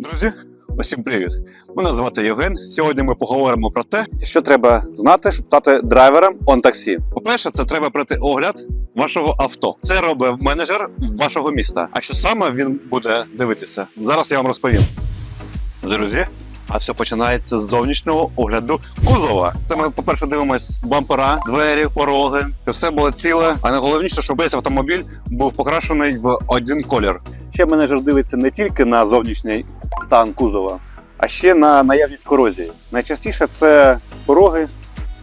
Друзі, усім привіт! Мене звати Євген. Сьогодні ми поговоримо про те, що треба знати, щоб стати драйвером он таксі. По-перше, це треба пройти огляд вашого авто. Це робить менеджер вашого міста. А що саме він буде дивитися? Зараз я вам розповім. Друзі, а все починається з зовнішнього огляду кузова. Це ми, по-перше, дивимось бампера, двері, пороги, щоб все було ціле. А найголовніше, щоб весь автомобіль був покрашений в один колір. Ще менеджер дивиться не тільки на зовнішній стан кузова, а ще на наявність корозії. Найчастіше це пороги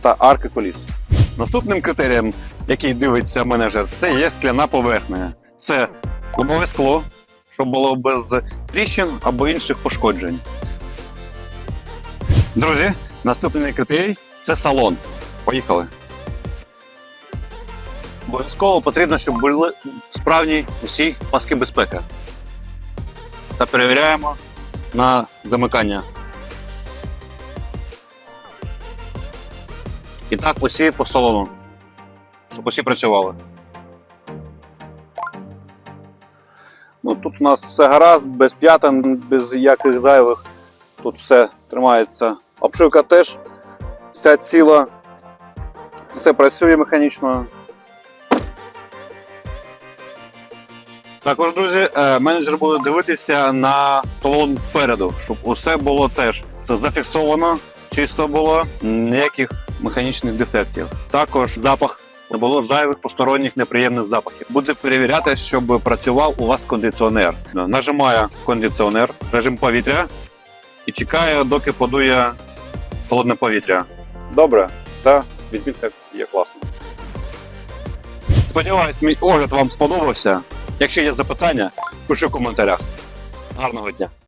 та арки коліс. Наступним критерієм, який дивиться менеджер, це є скляна поверхня. Це лобове скло, щоб було без тріщин або інших пошкоджень. Друзі, наступний критерій це салон. Поїхали. Обов'язково потрібно, щоб були справні усі паски безпеки. Та перевіряємо на замикання. І так усі по салону. Щоб усі працювали. Ну, тут у нас все гаразд, без п'ятин, без яких зайвих. Тут все тримається. Обшивка теж вся ціла. Все працює механічно. Також, друзі, е, менеджер буде дивитися на салон спереду, щоб усе було теж це зафіксовано, чисто було, ніяких механічних дефектів. Також запах. Не було зайвих посторонніх неприємних запахів. Буде перевіряти, щоб працював у вас кондиціонер. Нажимає кондиціонер, режим повітря і чекає, доки подує холодне повітря. Добре, ця відмітка є класна. Сподіваюсь, мій огляд вам сподобався. Якщо є запитання, пиши в коментарях. Гарного дня!